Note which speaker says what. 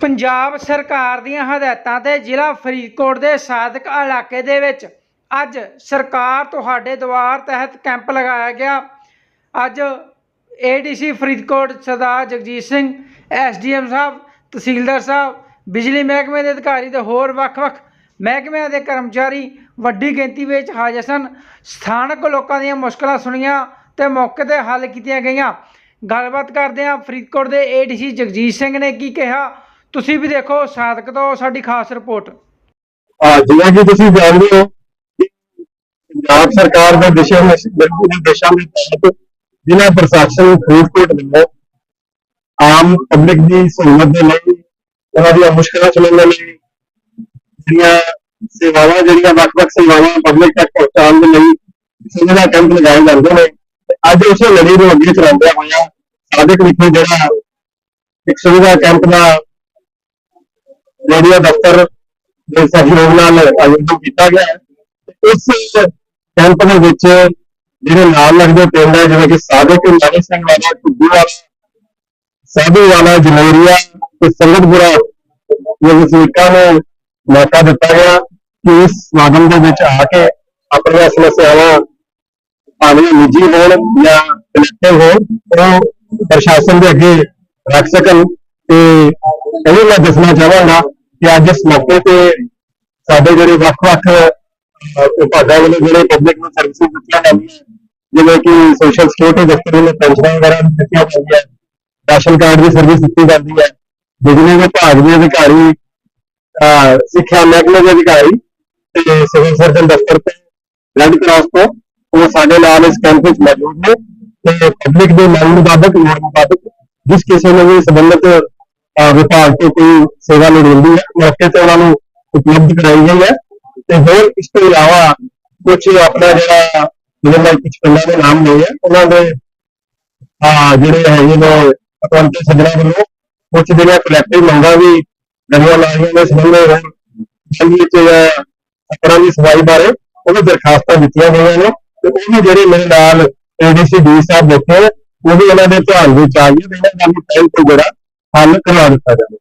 Speaker 1: ਪੰਜਾਬ ਸਰਕਾਰ ਦੀਆਂ ਹਦਾਇਤਾਂ ਤੇ ਜ਼ਿਲ੍ਹਾ ਫਰੀਦਕੋਟ ਦੇ ਸਾਦਕ ਇਲਾਕੇ ਦੇ ਵਿੱਚ ਅੱਜ ਸਰਕਾਰ ਤੁਹਾਡੇ ਦੁਆਰ ਤਹਿਤ ਕੈਂਪ ਲਗਾਇਆ ਗਿਆ। ਅੱਜ ਏਡੀਸੀ ਫਰੀਦਕੋਟ ਸਰਦਾਰ ਜਗਜੀਤ ਸਿੰਘ ਐਸਡੀਐਮ ਸਾਹਿਬ, ਤਹਿਸੀਲਦਾਰ ਸਾਹਿਬ, ਬਿਜਲੀ ਮਹਿਕਮੇ ਦੇ ਅਧਿਕਾਰੀ ਤੇ ਹੋਰ ਵੱਖ-ਵੱਖ ਮਹਿਕਮਿਆਂ ਦੇ ਕਰਮਚਾਰੀ ਵੱਡੀ ਗਿਣਤੀ ਵਿੱਚ ਹਾਜ਼ਰ ਸਨ। ਸਥਾਨਕ ਲੋਕਾਂ ਦੀਆਂ ਮੁਸ਼ਕਲਾਂ ਸੁਣੀਆਂ ਤੇ ਮੌਕੇ ਤੇ ਹੱਲ ਕੀਤੀਆਂ ਗਈਆਂ। ਗੱਲਬਾਤ ਕਰਦੇ ਹਾਂ ਫਰੀਦਕੋਟ ਦੇ ਏਡੀਸੀ ਜਗਜੀਤ ਸਿੰਘ ਨੇ ਕੀ ਕਿਹਾ। ਤੁਸੀਂ ਵੀ ਦੇਖੋ, ਸਾਦਕ ਤੋਂ ਸਾਡੀ ਖਾਸ ਰਿਪੋਰਟ।
Speaker 2: ਜਿਵੇਂ ਕਿ ਤੁਸੀਂ ਜਾਣਦੇ ਹੋ ਪੰਜਾਬ ਸਰਕਾਰ ਦੇ ਦਿਸ਼ਾ ਨਿਰਦੇਸ਼ਾਂ ਦੇ ਤਹਿਤ ਜ਼ਿਲ੍ਹਾ ਪ੍ਰਸ਼ਾਸਨ ਫਰੀਦਕੋਟ ਵੱਲੋਂ ਆਮ ਪਬਲਿਕ ਦੀ ਸਹੂਲਤ ਦੇ ਲਈ, ਉਹਨਾਂ ਦੀਆਂ ਮੁਸ਼ਕਲਾਂ ਸੁਣਨ ਲਈ ਜਿਹੜੀਆਂ ਸੇਵਾਵਾਂ, ਜਿਹੜੀਆਂ ਵੱਖ-ਵੱਖ ਸੇਵਾਵਾਂ ਪਬਲਿਕ ਤੱਕ ਪਹੁੰਚਾਉਣ ਦੇ ਲਈ ਸੁਵਿਧਾ ਕੈਂਪ ਲਗਾਏ ਜਾਂਦੇ ਨੇ। ਅੱਜ ਉਸੇ ਲੜੀ ਨੂੰ ਅੱਗੇ ਚਲਾਉਂਦਿਆਂ ਹੋਇਆ ਸਾਦਿਕ ਵਿਖੇ ਜਿਹੜਾ ਇੱਕ ਸੁਵਿਧਾ ਕੈਂਪ ਦਾ ਰੇਡੀਓ ਦਫ਼ਤਰ ਦੇ ਸਹਿਯੋਗ ਨਾਲ ਆਯੋਜਨ ਕੀਤਾ ਗਿਆ ਹੈ। ਇਸ ਕੈਂਪ ਦੇ ਵਿੱਚ ਜਿਹੜੇ ਨਾਲ ਲੱਗਦੇ ਪਿੰਡ ਹੈ, ਜਿਵੇਂ ਕਿ ਸਾਦਿਕ ਮਨੀ ਸਿੰਘ ਵਾਲਾ ਕੁੱਦੂ ਵਾਲਾ, ਸਾਧੂ ਵਾਲਾ ਜਨੇਰੀਆ ਤੇ ਸੰਗਤਪੁਰਾ ਦੇ ਵਸਨੀਕਾਂ ਨੂੰ ਮੌਕਾ ਦਿੱਤਾ ਗਿਆ ਕਿ ਇਸ ਸਮਾਗਮ ਦੇ ਵਿੱਚ ਆ ਕੇ ਆਪਣੀਆਂ ਸਮੱਸਿਆਵਾਂ ਭਾਵੇਂ ਨਿੱਜੀ ਹੋਣ ਜਾਂ ਕਲੈਕਟਿਵ ਹੋਣ ਉਹ ਪ੍ਰਸ਼ਾਸਨ ਦੇ ਅੱਗੇ ਰੱਖ ਸਕਣ ਤੇ ਇਹ ਮੈਂ ਦੱਸਣਾ ਚਾਹਾਂਗਾ ਕਿ ਅੱਜ ਇਸ ਮੌਕੇ ਤੇ ਸਾਡੇ ਜਿਹੜੇ ਵੱਖ-ਵੱਖ ਅਹ, ਵਿਭਾਗਾਂ ਵੱਲੋਂ ਜਿਹੜੇ ਪਬਲਿਕ ਨੂੰ ਸਰਵਿਸਿਜ਼ ਦਿੱਤੀਆਂ ਜਾਂਦੀਆਂ ਜਿਵੇਂ ਕਿ ਸੋਸ਼ਲ ਸਿਕਿਉਰਿਟੀ ਦਫ਼ਤਰ ਵੱਲੋਂ ਪੈਨਸ਼ਨਾਂ ਵਗੈਰਾ ਵੀ ਦਿੱਤੀਆਂ ਜਾਂਦੀਆਂ ਰਾਸ਼ਨ ਕਾਰਡ ਦੀ ਸਰਵਿਸ ਦਿੱਤੀ ਜਾਂਦੀ ਹੈ ਬਿਜਲੀ ਵਿਭਾਗ ਦੇ ਅਧਿਕਾਰੀ ਅਹ, ਸਿੱਖਿਆ ਮਹਿਕਮੇ ਦੇ ਅਧਿਕਾਰੀ ਤੇ ਸਿਵਲ ਸਰਜਨ ਦਫ਼ਤਰ ਤੇ ਰੈੱਡ ਕਰਾਸ ਤੋਂ ਉਹ ਸਾਡੇ ਨਾਲ ਇਸ ਕੈਂਪ ਵਿੱਚ ਮੌਜੂਦ ਨੇ ਤੇ ਪਬਲਿਕ ਦੇ ਮੰਗ ਮੁਤਾਬਕ ਲੋੜ ਮੁਤਾਬਕ ਜਿਸ ਕਿਸੇ ਨੂੰ ਵੀ ਸੰਬੰਧਿਤ ਅਹ, ਵਿਭਾਗ ਤੋਂ ਕੋਈ ਸੇਵਾ ਲੋੜੀਂਦੀ ਹੈ। ਮੌਕੇ ਤੇ ਉਹਨਾਂ ਨੂੰ ਉਪਲਬਧ ਕਰਾਈ ਗਈ ਹੈ। ਤੇ ਹੋਰ ਇਸ ਤੋਂ ਇਲਾਵਾ ਕੁਝ ਆਪਣਾ ਜਿਹੜਾ ਜਿਹੜੇ ਮੈਂ ਕੁਝ ਪਿੰਡਾਂ ਦੇ ਨਾਮ ਲਏ ਆ, ਉਹਨਾਂ ਦੇ, ਆ, ਜਿਹੜੇ ਹੈਗੇ ਨੇ ਅਕਾਊਂਟ ਸੱਜਣਾ ਵੱਲੋਂ ਕੁਝ ਜਿਹੜੀਆਂ ਕਲੈਕਟਿਵ ਮੰਗਾਂ ਵੀ ਗਈਆਂ ਲਾਈਆਂ ਨੇ ਸੰਬੰਧੇ ਹਨ ਜੰਗੀ ਚ ਅਪਰਾਂ ਦੀ ਸਫ਼ਾਈ ਬਾਰੇ ਉਹ ਵੀ ਦਰਖਾਸਤਾਂ ਦਿੱਤੀਆਂ ਗਈਆਂ ਨੇ। ਤੇ ਉਹ ਵੀ ਜਿਹੜੇ ਮੇਰੇ ਨਾਲ ਏਡੀਸੀ ਡੀ ਸਾਹਿਬ ਬੈਠੇ ਉਹ ਵੀ ਇਹਨਾਂ ਦੇ ਧਿਆਨ ਵਿੱਚ ਆ ਗਏ ਤੇ ਇਹਨਾਂ ਦਾ ਵੀ ਪਹਿਲ ਤੋਂ ਜਿਹੜਾ ਹੱਲ ਕਰਵਾ ਦਿੱਤਾ ਜਾਵੇ